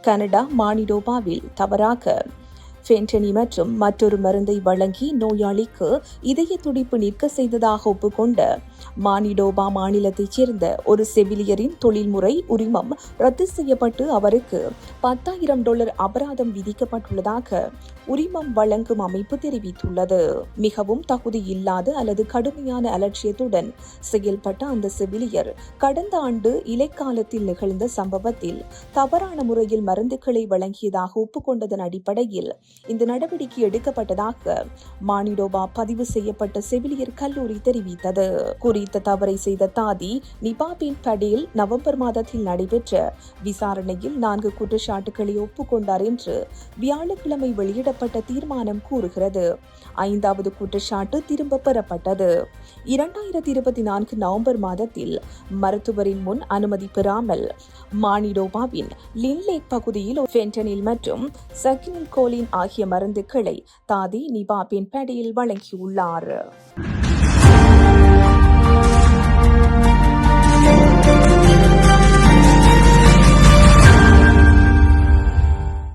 Canada மானிடோபாவில் தவறாக ஃபென்டனி மற்றும் மற்றொரு மருந்தை வழங்கி நோயாளிக்கு இதய துடிப்பு நிற்க செய்ததாக ஒப்புக்கொண்ட மானிடோபா மாநிலத்தைச் சேர்ந்த ஒரு செவிலியரின் தொழில்முறை உரிமம் ரத்து செய்யப்பட்டு அவருக்கு பத்தாயிரம் டாலர் அபராதம் விதிக்கப்பட்டுள்ளதாக உரிமம் வழங்கும் அமைப்பு தெரிவித்துள்ளது. மிகவும் தகுதி இல்லாத அல்லது கடுமையான அலட்சியத்துடன் செயல்பட்ட அந்த செவிலியர் கடந்த ஆண்டு இலைக்காலத்தில் நிகழ்ந்த சம்பவத்தில் தவறான முறையில் மருந்துகளை வழங்கியதாக ஒப்புக்கொண்டதன் அடிப்படையில் இந்த நடவடிக்கை எடுக்கப்பட்டதாக மானிடோபா பதிவு செய்யப்பட்ட செவிலியர் கல்லூரி தெரிவித்தது. குறித்த தவறை செய்த தாதி நிபாபின் படேல் நவம்பர் மாதத்தில் நடைபெற்ற விசாரணையில் நான்கு குற்றச்சாட்டுகளை ஒப்புக்கொண்டார் என்று வியாழக்கிழமை வெளியிடப்பட்ட தீர்மானம் கூறுகிறது. ஐந்தாவது குற்றச்சாட்டு திரும்ப பெறப்பட்டது. இரண்டாயிரத்தி இருபத்தி நான்கு நவம்பர் மாதத்தில் மருத்துவரின் முன் அனுமதி பெறாமல் மானிடோபாவின் லின்லேக் பகுதியில் ஃபென்டனில் மற்றும் சக்கினில் கோலின் ஆகிய மருந்துகளை தாதி நிபாபின் படையில் வழங்கியுள்ளார்.